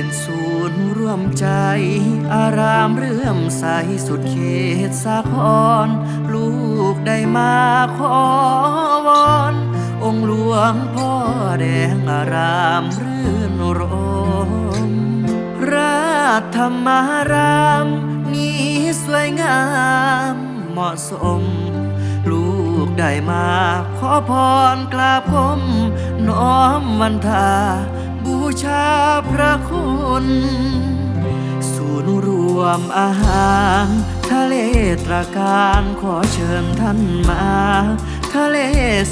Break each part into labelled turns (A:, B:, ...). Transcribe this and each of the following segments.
A: เป็นศูนย์รวมใจ อารามเรื่อมใสสุดเขตสาคร ลูกได้มาขอวอน องค์หลวงพ่อแดงอารามรื่นรมราชธรรมารามนี้สวยงามเหมาะสม ลูกได้มาขอพรกราบคมน้อมวันทา ชาพระคุณศูนย์รวมอาหารทะเลตรการขอเชิญท่านมา ทะเล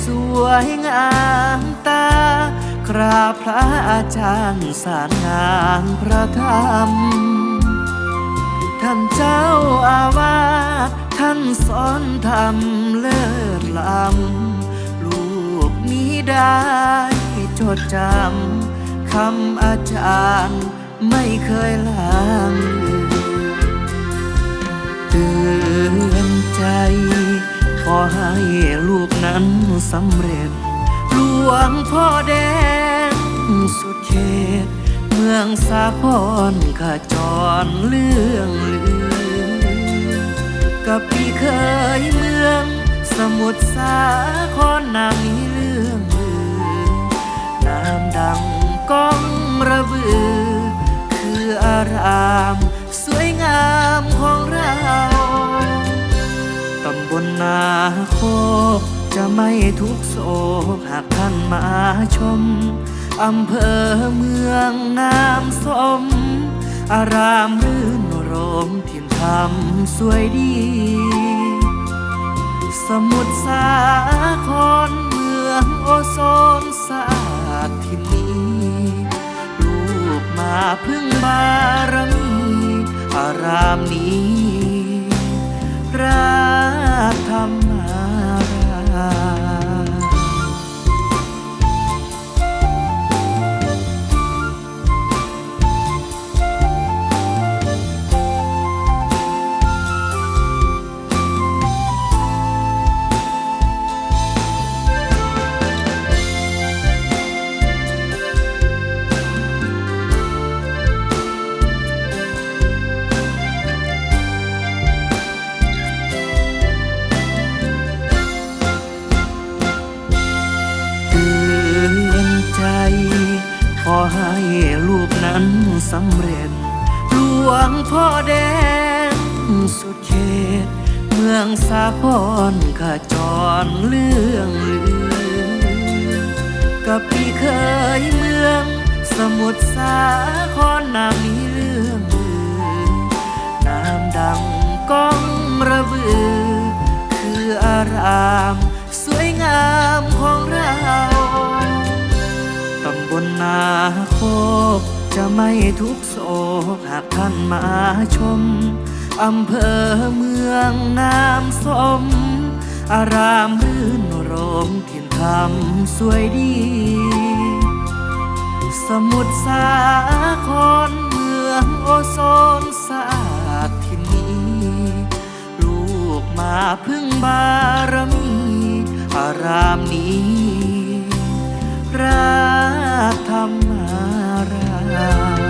A: สวยงามตากราบพระอาจารย์สารงานพระธรรม ท่านเจ้าอาวาสท่านสอนธรรมเลิศล้ำลูกนี้ได้จดจำำอาจารย์ไม่เคยลางเตือนใจ ขอให้ลูกนั้นสำเร็จ หลวงพ่อแดงสุดเขต เมืองสาครขจรเรื่องลือกับพี่เคยเมือง สมุทรสาครนางนี้เรื่องลือนามดัง ก้องระบือ คืออาราม สวยงามของเราตำบลนาโคกจะไม่ทุกโศกหากท่านมาชม อำเภอเมืองงามสม อารามรื่นรมถิ่นธรรมสวยดี สมุทรสาครเมืองโอโซนสะอา พึ่งบารมีอารามนี้ สำเร็จ หลวงพ่อแดงสุดเขต เมืองสาครขจรเรื่องลือกับพี่เคยเมือง สมุทรสาครนามนี้เรื่องลือนามดังก้องระบือ คืออาราม สวยงามของเรา ตำบลนาโคก จะไม่ทุกโศกหากท่านมาชม อำเภอเมืองงามสม อารามรื่นรมถิ่นธรรมสวยดี สมุทรสาครเมืองโอโซนสะอาดที่นี้ลูกมาพึ่งบารมี อารามนี้พระธรรมารา now.